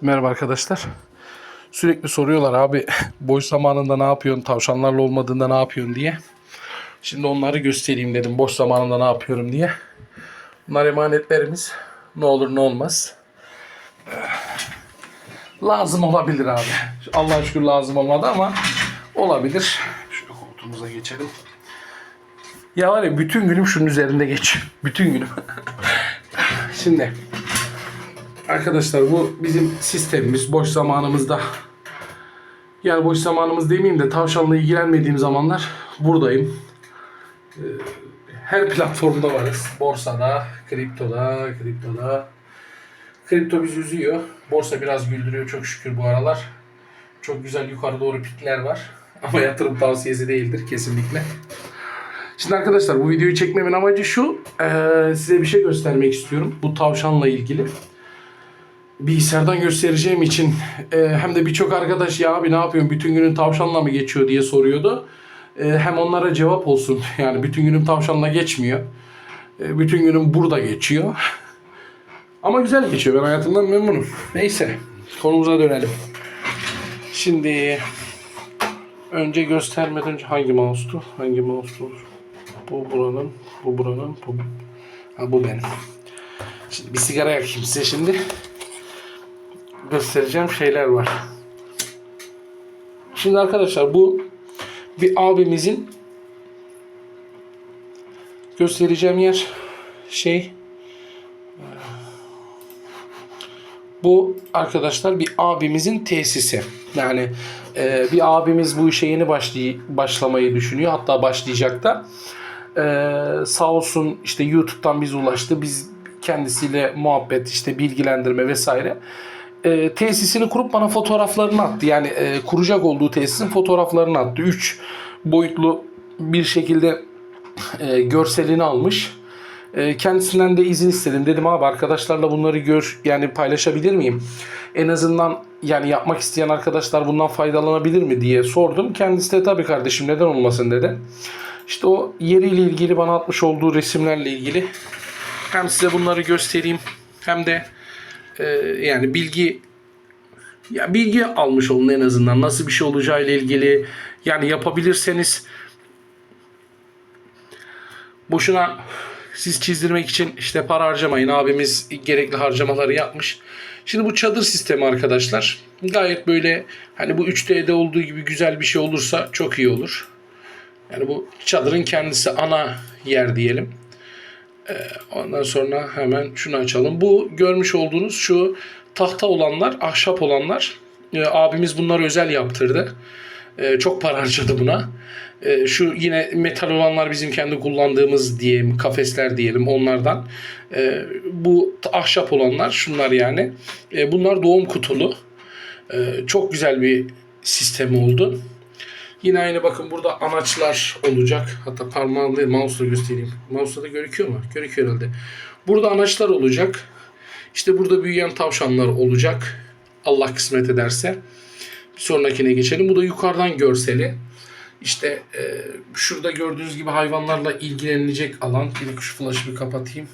Merhaba arkadaşlar. Sürekli soruyorlar abi boş zamanında ne yapıyorsun? Tavşanlarla olmadığında ne yapıyorsun diye. Şimdi onları göstereyim dedim boş zamanında ne yapıyorum diye. Bunlar emanetlerimiz. Ne olur ne olmaz. Lazım olabilir abi. Allah'a şükür lazım olmadı ama olabilir. Şöyle koltuğumuza geçelim. Ya var ya bütün günüm şunun üzerinde geç. Bütün günüm. Şimdi Arkadaşlar bu bizim sistemimiz boş zamanımızda. Yani boş zamanımız demeyeyim de tavşanla ilgilenmediğim zamanlar buradayım. Ee, Her platformda varız. Borsada, kriptoda, kriptoda. Kripto bizi üzüyor. Borsa biraz güldürüyor çok şükür bu aralar. Çok güzel yukarı doğru pikler var. Ama yatırım tavsiyesi değildir kesinlikle. Şimdi arkadaşlar bu videoyu çekmemin amacı şu. Ee, size bir şey göstermek istiyorum. Bu tavşanla ilgili bilgisayardan göstereceğim için e, hem de birçok arkadaş ya abi ne yapıyorsun bütün günün tavşanla mı geçiyor diye soruyordu. E, hem onlara cevap olsun yani bütün günüm tavşanla geçmiyor. E, bütün günüm burada geçiyor. Ama güzel geçiyor ben hayatımdan memnunum. Neyse konumuza dönelim. Şimdi önce göstermeden önce hangi mouse'tu? Hangi mouse'tu? Bu buranın, bu buranın, bu, ha, bu benim. Şimdi bir sigara yakayım size şimdi göstereceğim şeyler var. Şimdi arkadaşlar bu bir abimizin göstereceğim yer şey bu arkadaşlar bir abimizin tesisi. Yani e, bir abimiz bu işe yeni başlay başlamayı düşünüyor. Hatta başlayacak da. E, sağ olsun işte YouTube'dan biz ulaştı. Biz kendisiyle muhabbet, işte bilgilendirme vesaire e, tesisini kurup bana fotoğraflarını attı. Yani e, kuracak olduğu tesisin fotoğraflarını attı. 3 boyutlu bir şekilde e, görselini almış. E, kendisinden de izin istedim. Dedim abi arkadaşlarla bunları gör yani paylaşabilir miyim? En azından yani yapmak isteyen arkadaşlar bundan faydalanabilir mi diye sordum. Kendisi de tabii kardeşim neden olmasın dedi. İşte o yeriyle ilgili bana atmış olduğu resimlerle ilgili hem size bunları göstereyim hem de e, yani bilgi ya bilgi almış olun en azından nasıl bir şey olacağı ile ilgili yani yapabilirseniz boşuna siz çizdirmek için işte para harcamayın abimiz gerekli harcamaları yapmış. Şimdi bu çadır sistemi arkadaşlar gayet böyle hani bu 3D'de olduğu gibi güzel bir şey olursa çok iyi olur. Yani bu çadırın kendisi ana yer diyelim. Ondan sonra hemen şunu açalım. Bu görmüş olduğunuz şu tahta olanlar, ahşap olanlar. e, abimiz bunları özel yaptırdı. E, çok para harcadı buna. Şu yine metal olanlar bizim kendi kullandığımız diyelim kafesler diyelim onlardan. Bu ahşap olanlar şunlar yani. Bunlar doğum kutulu. Çok güzel bir sistem oldu. Yine aynı bakın burada anaçlar olacak. Hatta parmağımla mouse'la göstereyim. Mouse'la da gözüküyor mu? Gözüküyor herhalde. Burada anaçlar olacak. İşte burada büyüyen tavşanlar olacak. Allah kısmet ederse. Bir sonrakine geçelim. Bu da yukarıdan görseli. İşte e, şurada gördüğünüz gibi hayvanlarla ilgilenilecek alan. Bir şu flash'ı bir kapatayım.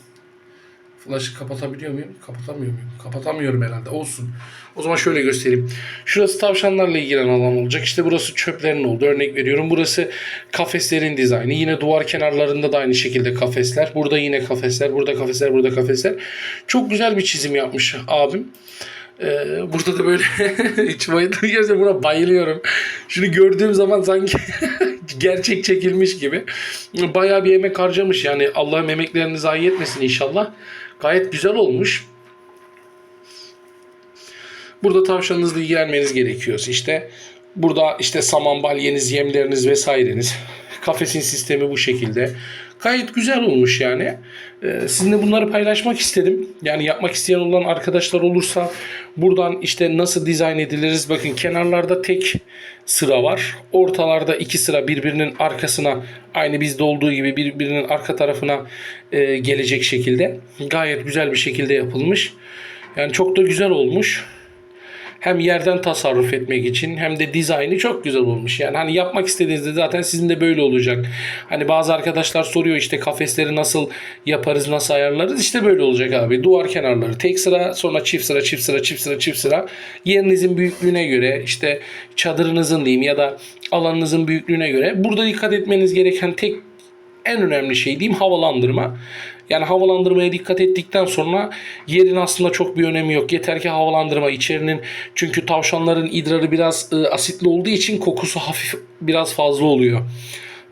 Flash'ı kapatabiliyor muyum? Kapatamıyor muyum? Kapatamıyorum herhalde. Olsun. O zaman şöyle göstereyim. Şurası tavşanlarla ilgilenen alan olacak. İşte burası çöplerin oldu. Örnek veriyorum. Burası kafeslerin dizaynı. Yine duvar kenarlarında da aynı şekilde kafesler. Burada yine kafesler. Burada kafesler. Burada kafesler. Çok güzel bir çizim yapmış abim. Ee, burada da böyle hiç bayıldım. Gerçekten buna bayılıyorum. Şunu gördüğüm zaman sanki gerçek çekilmiş gibi. Bayağı bir emek harcamış yani. Allah'ım emeklerini zayi etmesin inşallah. Gayet güzel olmuş. Burada tavşanınızla ilgilenmeniz gerekiyor. İşte burada işte saman balyeniz, yemleriniz vesaireniz. Kafesin sistemi bu şekilde. Gayet güzel olmuş yani. Ee, sizinle bunları paylaşmak istedim. Yani yapmak isteyen olan arkadaşlar olursa buradan işte nasıl dizayn ediliriz. Bakın kenarlarda tek sıra var. Ortalarda iki sıra birbirinin arkasına aynı bizde olduğu gibi birbirinin arka tarafına e, gelecek şekilde. Gayet güzel bir şekilde yapılmış. Yani çok da güzel olmuş. Hem yerden tasarruf etmek için hem de dizaynı çok güzel olmuş. Yani hani yapmak istediğinizde zaten sizin de böyle olacak. Hani bazı arkadaşlar soruyor işte kafesleri nasıl yaparız, nasıl ayarlarız? İşte böyle olacak abi. Duvar kenarları tek sıra, sonra çift sıra, çift sıra, çift sıra, çift sıra. Yerinizin büyüklüğüne göre işte çadırınızın diyeyim ya da alanınızın büyüklüğüne göre burada dikkat etmeniz gereken tek en önemli şey diyeyim havalandırma. Yani havalandırmaya dikkat ettikten sonra yerin aslında çok bir önemi yok. Yeter ki havalandırma içerinin çünkü tavşanların idrarı biraz e, asitli olduğu için kokusu hafif biraz fazla oluyor.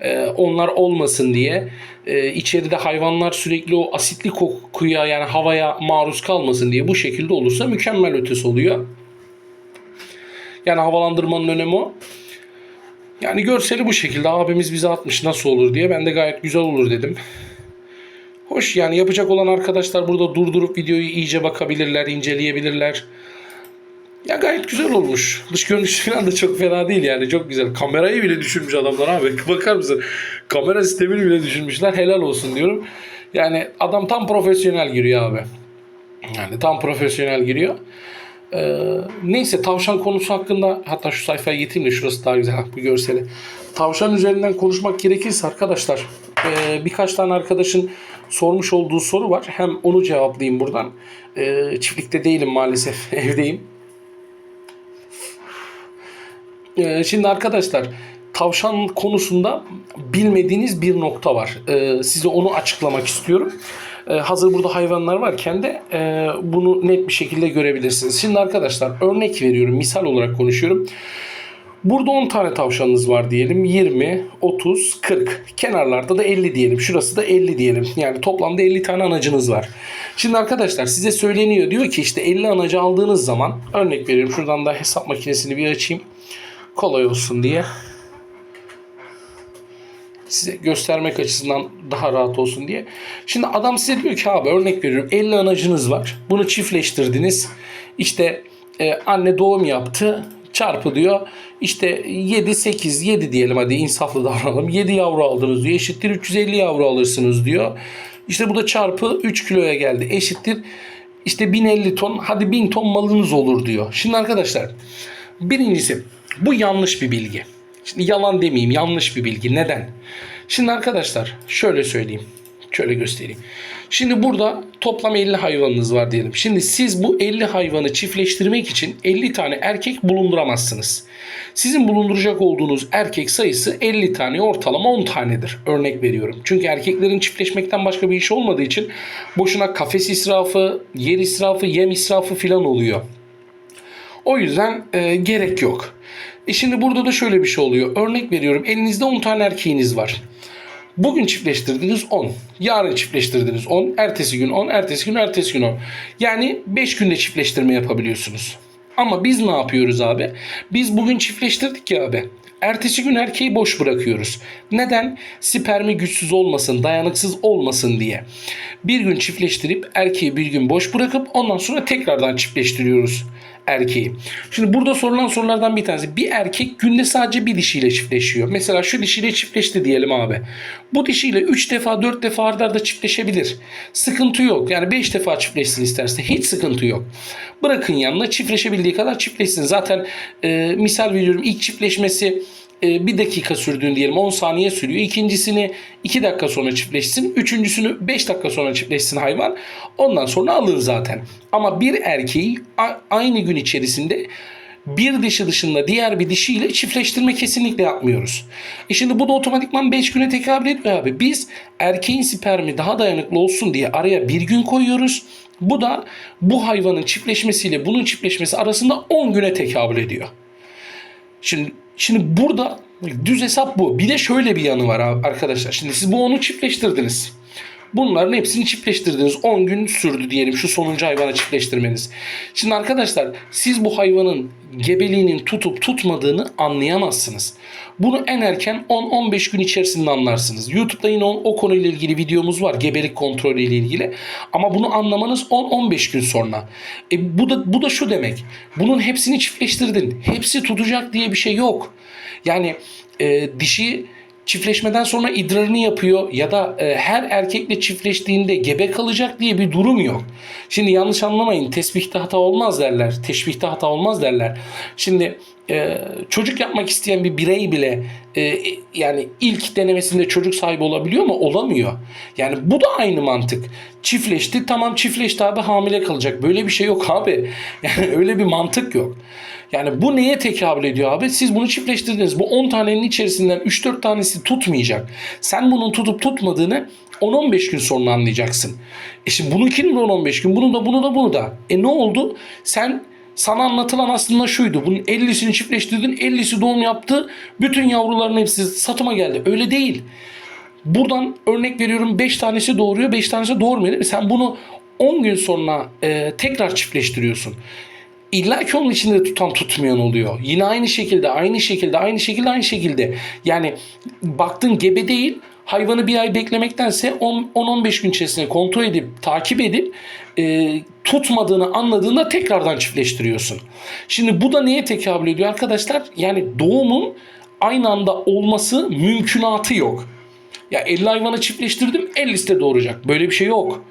E, onlar olmasın diye e, içeride hayvanlar sürekli o asitli kokuya yani havaya maruz kalmasın diye bu şekilde olursa mükemmel ötesi oluyor. Yani havalandırmanın önemi o. Yani görseli bu şekilde abimiz bize atmış nasıl olur diye. Ben de gayet güzel olur dedim. Hoş yani yapacak olan arkadaşlar burada durdurup videoyu iyice bakabilirler, inceleyebilirler. Ya gayet güzel olmuş. Dış görünüşü falan da çok fena değil yani. Çok güzel. Kamerayı bile düşünmüş adamlar abi. Bakar mısın? Kamera sistemini bile düşünmüşler. Helal olsun diyorum. Yani adam tam profesyonel giriyor abi. Yani tam profesyonel giriyor. Ee, neyse tavşan konusu hakkında hatta şu sayfaya getireyim de şurası daha güzel bu görseli. Tavşan üzerinden konuşmak gerekirse arkadaşlar e, birkaç tane arkadaşın sormuş olduğu soru var. Hem onu cevaplayayım buradan. E, çiftlikte değilim maalesef evdeyim. E, şimdi arkadaşlar tavşan konusunda bilmediğiniz bir nokta var. E, size onu açıklamak istiyorum. E, hazır burada hayvanlar varken de e, bunu net bir şekilde görebilirsiniz. Şimdi arkadaşlar örnek veriyorum, misal olarak konuşuyorum. Burada 10 tane tavşanınız var diyelim. 20, 30, 40. Kenarlarda da 50 diyelim. Şurası da 50 diyelim. Yani toplamda 50 tane anacınız var. Şimdi arkadaşlar size söyleniyor. Diyor ki işte 50 anacı aldığınız zaman örnek veriyorum. Şuradan da hesap makinesini bir açayım. Kolay olsun diye size göstermek açısından daha rahat olsun diye. Şimdi adam size diyor ki abi örnek veriyorum 50 anacınız var. Bunu çiftleştirdiniz. İşte e, anne doğum yaptı. Çarpı diyor. İşte 7 8 7 diyelim hadi insaflı davranalım. 7 yavru aldınız diyor. Eşittir 350 yavru alırsınız diyor. İşte bu da çarpı 3 kiloya geldi. Eşittir işte 1050 ton hadi 1000 ton malınız olur diyor. Şimdi arkadaşlar birincisi bu yanlış bir bilgi. Şimdi yalan demeyeyim yanlış bir bilgi. Neden? Şimdi arkadaşlar şöyle söyleyeyim. Şöyle göstereyim. Şimdi burada toplam 50 hayvanınız var diyelim. Şimdi siz bu 50 hayvanı çiftleştirmek için 50 tane erkek bulunduramazsınız. Sizin bulunduracak olduğunuz erkek sayısı 50 tane ortalama 10 tanedir. Örnek veriyorum. Çünkü erkeklerin çiftleşmekten başka bir iş olmadığı için boşuna kafes israfı, yer israfı, yem israfı filan oluyor. O yüzden e, gerek yok. E şimdi burada da şöyle bir şey oluyor. Örnek veriyorum elinizde 10 tane erkeğiniz var. Bugün çiftleştirdiniz 10. Yarın çiftleştirdiniz 10. Ertesi gün 10. Ertesi gün ertesi gün 10. Yani 5 günde çiftleştirme yapabiliyorsunuz. Ama biz ne yapıyoruz abi? Biz bugün çiftleştirdik ya abi. Ertesi gün erkeği boş bırakıyoruz. Neden? Spermi güçsüz olmasın, dayanıksız olmasın diye. Bir gün çiftleştirip erkeği bir gün boş bırakıp ondan sonra tekrardan çiftleştiriyoruz erkeği. Şimdi burada sorulan sorulardan bir tanesi. Bir erkek günde sadece bir dişiyle çiftleşiyor. Mesela şu dişiyle çiftleşti diyelim abi. Bu dişiyle 3 defa 4 defa arda arda çiftleşebilir. Sıkıntı yok. Yani 5 defa çiftleşsin isterse. Hiç sıkıntı yok. Bırakın yanına çiftleşebildiği kadar çiftleşsin. Zaten e, misal veriyorum ilk çiftleşmesi e, bir dakika sürdüğünü diyelim 10 saniye sürüyor. İkincisini 2 dakika sonra çiftleşsin. Üçüncüsünü 5 dakika sonra çiftleşsin hayvan. Ondan sonra alın zaten. Ama bir erkeği aynı gün içerisinde bir dişi dışında diğer bir dişiyle çiftleştirme kesinlikle yapmıyoruz. E şimdi bu da otomatikman 5 güne tekabül etmiyor abi. Biz erkeğin spermi daha dayanıklı olsun diye araya bir gün koyuyoruz. Bu da bu hayvanın çiftleşmesiyle bunun çiftleşmesi arasında 10 güne tekabül ediyor. Şimdi Şimdi burada düz hesap bu. Bir de şöyle bir yanı var arkadaşlar. Şimdi siz bu onu çiftleştirdiniz. Bunların hepsini çiftleştirdiniz. 10 gün sürdü diyelim şu sonuncu hayvana çiftleştirmeniz. Şimdi arkadaşlar siz bu hayvanın gebeliğinin tutup tutmadığını anlayamazsınız. Bunu en erken 10-15 gün içerisinde anlarsınız. YouTube'da yine o, o konuyla ilgili videomuz var. Gebelik kontrolü ile ilgili. Ama bunu anlamanız 10-15 gün sonra. E, bu da bu da şu demek. Bunun hepsini çiftleştirdin. Hepsi tutacak diye bir şey yok. Yani e, dişi çiftleşmeden sonra idrarını yapıyor ya da e, her erkekle çiftleştiğinde gebe kalacak diye bir durum yok. Şimdi yanlış anlamayın tesbihte hata olmaz derler. Teşbihte hata olmaz derler. Şimdi e, çocuk yapmak isteyen bir birey bile e, yani ilk denemesinde çocuk sahibi olabiliyor mu? Olamıyor. Yani bu da aynı mantık. Çiftleşti tamam çiftleşti abi hamile kalacak. Böyle bir şey yok abi. Yani öyle bir mantık yok. Yani bu neye tekabül ediyor abi? Siz bunu çiftleştirdiniz. Bu 10 tanenin içerisinden 3-4 tanesi tutmayacak. Sen bunun tutup tutmadığını 10-15 gün sonra anlayacaksın. E şimdi bununkinin de 10-15 gün, bunu da bunu da bunu da. E ne oldu? Sen sana anlatılan aslında şuydu. Bunun 50'sini çiftleştirdin, 50'si doğum yaptı. Bütün yavruların hepsi satıma geldi. Öyle değil. Buradan örnek veriyorum 5 tanesi doğuruyor, 5 tanesi doğurmuyor. Sen bunu 10 gün sonra e, tekrar çiftleştiriyorsun. İlla ki onun içinde tutan tutmayan oluyor. Yine aynı şekilde, aynı şekilde, aynı şekilde, aynı şekilde. Yani baktın gebe değil, hayvanı bir ay beklemektense 10-15 gün içerisinde kontrol edip, takip edip e, tutmadığını anladığında tekrardan çiftleştiriyorsun. Şimdi bu da neye tekabül ediyor arkadaşlar? Yani doğumun aynı anda olması mümkünatı yok. Ya 50 hayvanı çiftleştirdim 50'si de doğuracak. Böyle bir şey yok.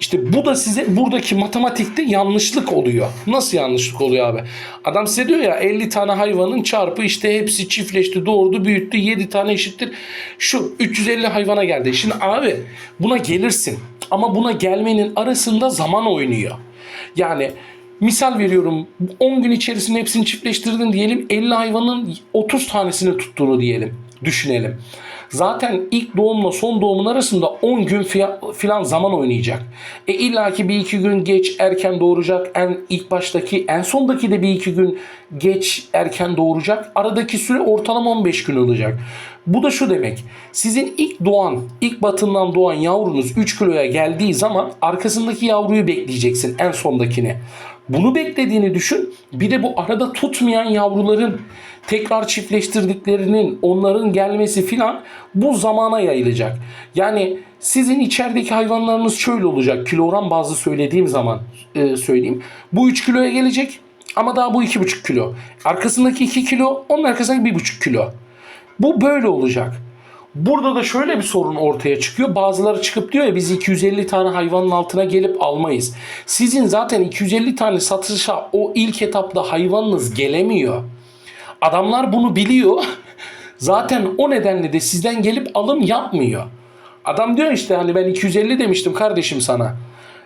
İşte bu da size buradaki matematikte yanlışlık oluyor. Nasıl yanlışlık oluyor abi? Adam size diyor ya 50 tane hayvanın çarpı işte hepsi çiftleşti, doğurdu, büyüttü, 7 tane eşittir. Şu 350 hayvana geldi. Şimdi abi buna gelirsin. Ama buna gelmenin arasında zaman oynuyor. Yani misal veriyorum 10 gün içerisinde hepsini çiftleştirdin diyelim 50 hayvanın 30 tanesini tuttuğunu diyelim. Düşünelim. Zaten ilk doğumla son doğumun arasında 10 gün filan zaman oynayacak. E illaki bir iki gün geç erken doğuracak. En ilk baştaki en sondaki de bir iki gün geç erken doğuracak. Aradaki süre ortalama 15 gün olacak. Bu da şu demek. Sizin ilk doğan, ilk batından doğan yavrunuz 3 kiloya geldiği zaman arkasındaki yavruyu bekleyeceksin en sondakini. Bunu beklediğini düşün. Bir de bu arada tutmayan yavruların tekrar çiftleştirdiklerinin onların gelmesi filan bu zamana yayılacak. Yani sizin içerideki hayvanlarınız şöyle olacak. Kilogram bazlı söylediğim zaman e, söyleyeyim. Bu 3 kiloya gelecek ama daha bu 2,5 kilo. Arkasındaki 2 kilo, onun arkasındaki 1,5 kilo. Bu böyle olacak. Burada da şöyle bir sorun ortaya çıkıyor. Bazıları çıkıp diyor ya biz 250 tane hayvanın altına gelip almayız. Sizin zaten 250 tane satışa o ilk etapta hayvanınız gelemiyor. Adamlar bunu biliyor. Zaten o nedenle de sizden gelip alım yapmıyor. Adam diyor işte hani ben 250 demiştim kardeşim sana.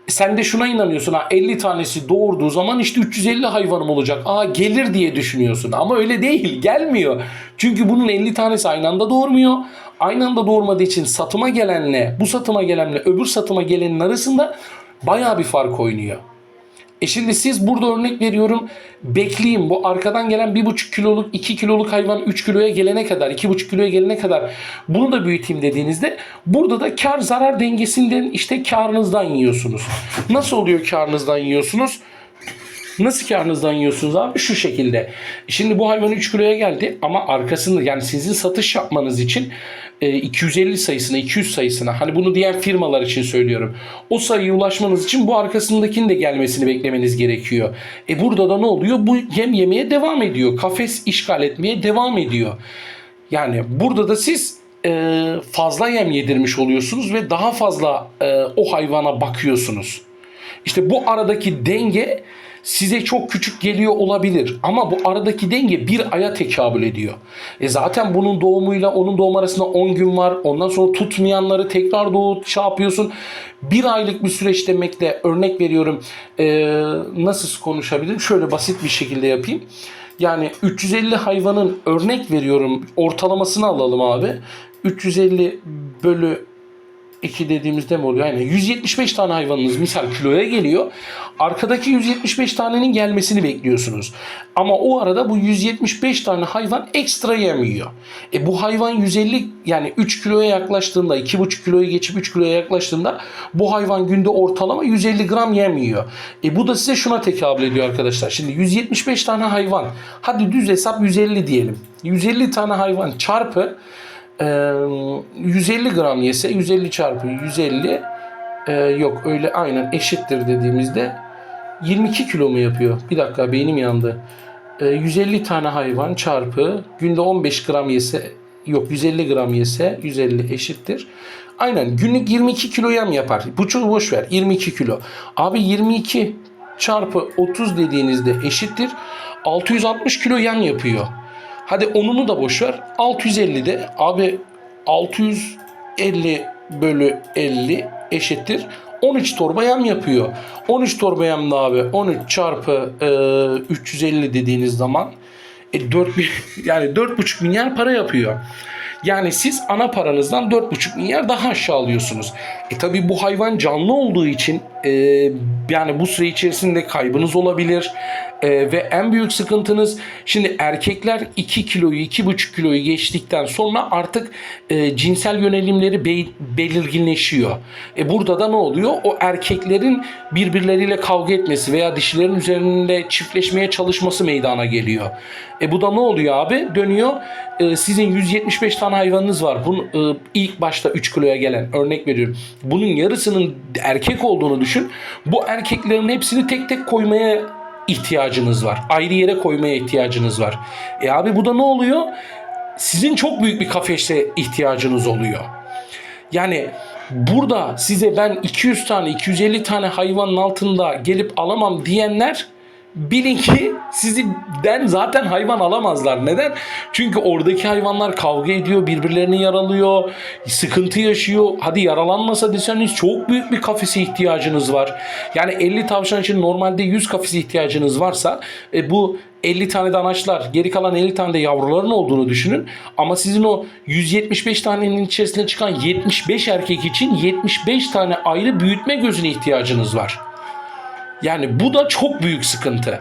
Sen de şuna inanıyorsun ha 50 tanesi doğurduğu zaman işte 350 hayvanım olacak. Aa gelir diye düşünüyorsun ama öyle değil gelmiyor. Çünkü bunun 50 tanesi aynı anda doğurmuyor. Aynı anda doğurmadığı için satıma gelenle bu satıma gelenle öbür satıma gelenin arasında bayağı bir fark oynuyor. E şimdi siz burada örnek veriyorum bekleyin bu arkadan gelen 1,5 kiloluk 2 kiloluk hayvan 3 kiloya gelene kadar 2,5 kiloya gelene kadar bunu da büyüteyim dediğinizde burada da kar zarar dengesinden işte karınızdan yiyorsunuz. Nasıl oluyor karınızdan yiyorsunuz? Nasıl karınızdan yiyorsunuz abi? Şu şekilde. Şimdi bu hayvan 3 kiloya geldi ama arkasında yani sizin satış yapmanız için 250 sayısına, 200 sayısına hani bunu diğer firmalar için söylüyorum. O sayıya ulaşmanız için bu arkasındakinin de gelmesini beklemeniz gerekiyor. E burada da ne oluyor? Bu yem yemeye devam ediyor. Kafes işgal etmeye devam ediyor. Yani burada da siz e, fazla yem yedirmiş oluyorsunuz ve daha fazla e, o hayvana bakıyorsunuz. İşte bu aradaki denge size çok küçük geliyor olabilir ama bu aradaki denge bir aya tekabül ediyor. E zaten bunun doğumuyla onun doğum arasında 10 gün var. Ondan sonra tutmayanları tekrar doğut şey yapıyorsun. Bir aylık bir süreç demekle örnek veriyorum. E, nasıl konuşabilirim? Şöyle basit bir şekilde yapayım. Yani 350 hayvanın örnek veriyorum ortalamasını alalım abi. 350 bölü 2 dediğimizde mi oluyor? Yani 175 tane hayvanınız misal kiloya geliyor. Arkadaki 175 tanenin gelmesini bekliyorsunuz. Ama o arada bu 175 tane hayvan ekstra yemiyor. E bu hayvan 150 yani 3 kiloya yaklaştığında 2,5 kiloyu geçip 3 kiloya yaklaştığında bu hayvan günde ortalama 150 gram yemiyor. E bu da size şuna tekabül ediyor arkadaşlar. Şimdi 175 tane hayvan. Hadi düz hesap 150 diyelim. 150 tane hayvan çarpı 150 gram yese 150 çarpı 150 e, yok öyle aynen eşittir dediğimizde 22 kilo mu yapıyor? Bir dakika beynim yandı. Ee, 150 tane hayvan çarpı günde 15 gram yese yok 150 gram yese 150 eşittir. Aynen günlük 22 kilo yem yapar. Buçuğu boş ver 22 kilo. Abi 22 çarpı 30 dediğinizde eşittir. 660 kilo yem yapıyor. Hadi onunu da boş ver. 650 de abi 650 bölü 50 eşittir. 13 torba yem yapıyor. 13 torba yem de abi 13 çarpı e, 350 dediğiniz zaman e, 4 yani 4,5 milyar para yapıyor. Yani siz ana paranızdan 4,5 milyar daha aşağı alıyorsunuz. E tabi bu hayvan canlı olduğu için e, yani bu süre içerisinde kaybınız olabilir. E, ve en büyük sıkıntınız şimdi erkekler 2 kiloyu 2,5 kiloyu geçtikten sonra artık e, cinsel yönelimleri be- belirginleşiyor. E, burada da ne oluyor? O erkeklerin birbirleriyle kavga etmesi veya dişilerin üzerinde çiftleşmeye çalışması meydana geliyor. E bu da ne oluyor abi? Dönüyor e, sizin 175 tane hayvanınız var. Bunun e, ilk başta 3 kiloya gelen örnek veriyorum. Bunun yarısının erkek olduğunu düşün. Bu erkeklerin hepsini tek tek koymaya ihtiyacınız var. Ayrı yere koymaya ihtiyacınız var. E abi bu da ne oluyor? Sizin çok büyük bir kafese ihtiyacınız oluyor. Yani burada size ben 200 tane 250 tane hayvanın altında gelip alamam diyenler bilin ki sizden zaten hayvan alamazlar. Neden? Çünkü oradaki hayvanlar kavga ediyor, birbirlerini yaralıyor, sıkıntı yaşıyor. Hadi yaralanmasa deseniz çok büyük bir kafese ihtiyacınız var. Yani 50 tavşan için normalde 100 kafese ihtiyacınız varsa e, bu 50 tane de anaçlar, geri kalan 50 tane de yavruların olduğunu düşünün. Ama sizin o 175 tanenin içerisinde çıkan 75 erkek için 75 tane ayrı büyütme gözüne ihtiyacınız var. Yani bu da çok büyük sıkıntı.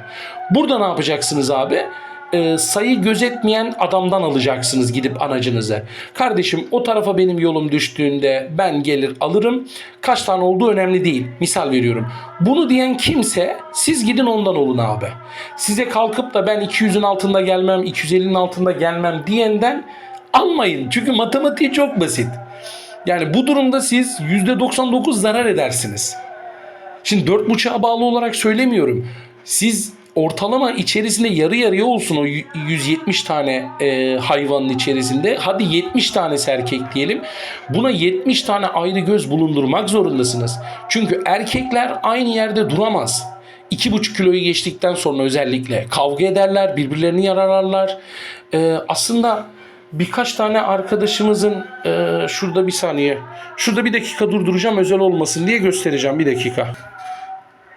Burada ne yapacaksınız abi? Ee, sayı gözetmeyen adamdan alacaksınız gidip anacınızı. Kardeşim o tarafa benim yolum düştüğünde ben gelir alırım. Kaç tane olduğu önemli değil. Misal veriyorum. Bunu diyen kimse siz gidin ondan olun abi. Size kalkıp da ben 200'ün altında gelmem, 250'nin altında gelmem diyenden almayın. Çünkü matematiği çok basit. Yani bu durumda siz %99 zarar edersiniz. Şimdi 4.5'a bağlı olarak söylemiyorum. Siz ortalama içerisinde yarı yarıya olsun o y- 170 tane e, hayvanın içerisinde. Hadi 70 tanesi erkek diyelim. Buna 70 tane ayrı göz bulundurmak zorundasınız. Çünkü erkekler aynı yerde duramaz. 2,5 kiloyu geçtikten sonra özellikle kavga ederler, birbirlerini yararlarlar. E, aslında birkaç tane arkadaşımızın e, şurada bir saniye. Şurada bir dakika durduracağım özel olmasın diye göstereceğim bir dakika.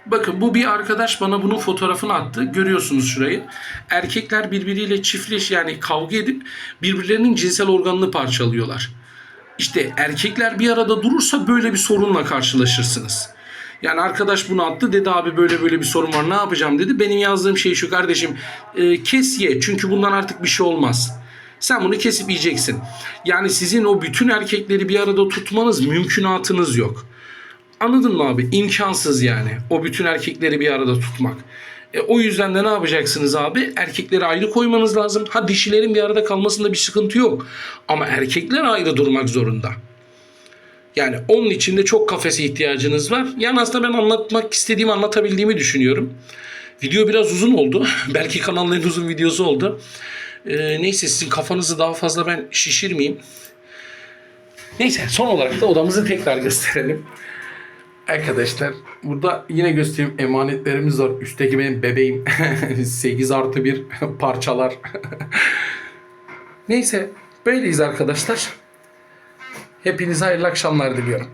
Bakın bu bir arkadaş bana bunun fotoğrafını attı. Görüyorsunuz şurayı. Erkekler birbiriyle çiftleş yani kavga edip birbirlerinin cinsel organını parçalıyorlar. İşte erkekler bir arada durursa böyle bir sorunla karşılaşırsınız. Yani arkadaş bunu attı dedi abi böyle böyle bir sorun var ne yapacağım dedi. Benim yazdığım şey şu kardeşim e, kes ye çünkü bundan artık bir şey olmaz. Sen bunu kesip yiyeceksin. Yani sizin o bütün erkekleri bir arada tutmanız mümkünatınız yok. Anladın mı abi? İmkansız yani. O bütün erkekleri bir arada tutmak. E, o yüzden de ne yapacaksınız abi? Erkekleri ayrı koymanız lazım. Ha dişilerin bir arada kalmasında bir sıkıntı yok. Ama erkekler ayrı durmak zorunda. Yani onun için de çok kafese ihtiyacınız var. Yani aslında ben anlatmak istediğimi anlatabildiğimi düşünüyorum. Video biraz uzun oldu. Belki kanalın en uzun videosu oldu. E, neyse sizin kafanızı daha fazla ben şişirmeyeyim. Neyse son olarak da odamızı tekrar gösterelim. Arkadaşlar burada yine göstereyim emanetlerimiz var. Üstteki benim bebeğim 8 artı 1 parçalar. Neyse böyleyiz arkadaşlar. Hepinize hayırlı akşamlar diliyorum.